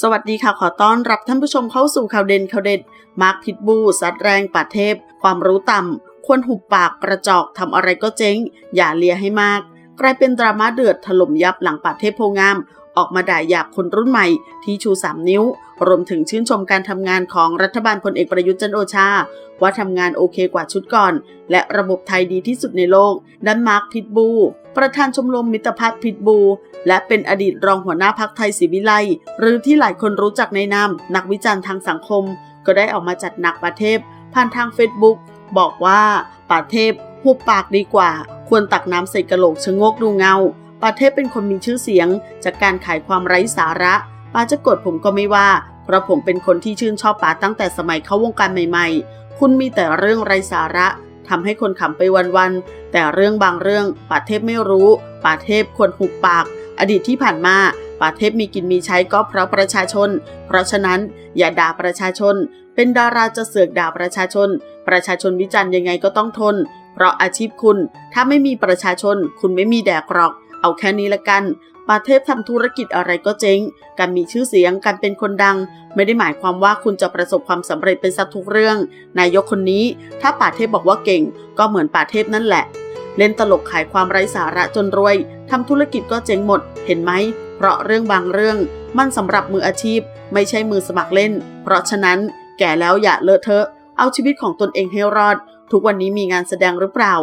สวัสดีค่ะขอต้อนรับท่านผู้ชมเข้าสู่ข่าวเด่นข่าวเด็ด มาร์คพิทบูซัดแรงป่าเทพ ความรู้ต่ำ ควรหุบปากกระจอกทำอะไรก็เจ๊ง อย่าเลียให้มาก กลายเป็นดราม่าเดือดถล่มยับหลังป่าเทพโพงาม ออกมาด่าหยาบคนรุ่นใหม่ที่ชู 3 นิ้ว รวมถึงชื่นชมการทำงานของรัฐบาลพลเอกประยุทธ์จันโอชา ว่าทำงานโอเคกว่าชุดก่อน และระบบไทยดีที่สุดในโลกดันมาร์คพิทบู ประธานชมรมมิตรภาพพิทบู และเป็นอดีตรองหัวหน้าพักไทยศรีวิไลหรือที่หลายคนรู้จักในนามนักวิจารณ์ทางสังคม ก็ได้ออกมาจัดหนักประเทศผ่านทางเฟซบุ๊กบอกว่าป่าเทพหุบปากดีกว่า ควรตักน้ำใส่กระโหลกชะงกดูเงา ปาเทพเป็นคนมีชื่อเสียง จากการขายความไร้สาระป้าจะกดผมก็ไม่ว่า เพราะผมเป็นคนที่ชื่นชอบปาตั้งแต่สมัยเข้าวงการใหม่ๆ คุณมีแต่เรื่องไร้สาระทำให้คนขำไปวันๆ แต่เรื่องบางเรื่องปาเทพไม่รู้ ปาเทพควรหุบปาก อดีตที่ผ่านมาปาเทพมีกินมีใช้ก็เพราะประชาชน เพราะฉะนั้นอย่าด่าประชาชน เป็นดาราจะเสือกด่าประชาชน ประชาชนวิจารณ์ยังไงก็ต้องทน เพราะอาชีพคุณ ถ้าไม่มีประชาชน คุณไม่มีแดกหรอก เอาแค่นี้ละกันป่าเทพทำธุรกิจอะไรก็เจ๊ง การมีชื่อเสียง การเป็นคนดัง ไม่ได้หมายความว่าคุณจะประสบความสำเร็จเป็นสักทุกเรื่อง นายกคนนี้ ถ้าป่าเทพบอกว่าเก่ง ก็เหมือนป่าเทพนั่นแหละ เล่นตลกขายความไร้สาระจนรวยทำธุรกิจก็เจ๊งหมด เห็นไหม เพราะเรื่องบางเรื่อง มันสำหรับมืออาชีพ ไม่ใช่มือสมัครเล่น เพราะฉะนั้นแก่แล้วอย่าเลอะเทอะ เอาชีวิตของตนเองให้รอด ทุกวันนี้มีงานแสดงหรือเปล่า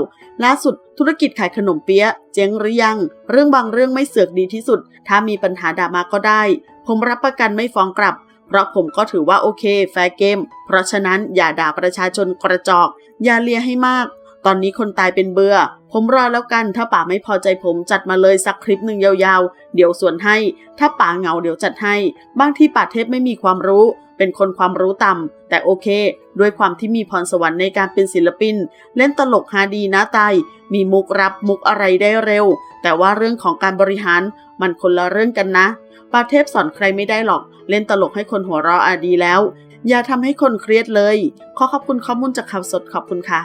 ล่าสุดธุรกิจขายขนมเปี๊ยะ เจ๊งหรือยัง เรื่องบางเรื่องไม่เสือกดีที่สุด ถ้ามีปัญหาด่ามาก็ได้ ผมรับประกันไม่ฟ้องกลับ เพราะผมก็ถือว่าโอเค แฟร์เกม เพราะฉะนั้นอย่าด่าประชาชนกระจอก อย่าเลียให้มาก ตอนนี้คนตายเป็นเบื่อ ผมรอแล้วกัน ถ้าป่าไม่พอใจผมจัดมาเลยสักคลิปหนึ่งยาวๆ เดี๋ยวส่วนให้ ถ้าป่าเหงาเดี๋ยวจัดให้ บางที่ป่าเทพไม่มีความรู้ เป็นคนความรู้ต่ำแต่โอเค ด้วยความที่มีพรสวรรค์ในการเป็นศิลปิน เล่นตลกฮาดีนะไตายมีมุกรับมุกอะไรได้เร็ว แต่ว่าเรื่องของการบริหารมันคนละเรื่องกันนะปาเทพสอนใครไม่ได้หรอก เล่นตลกให้คนหัวเราะอาดีแล้ว อย่าทำให้คนเครียดเลย ขอขอบคุณข้อมูลจากข่าวสดขอบคุณค่ะ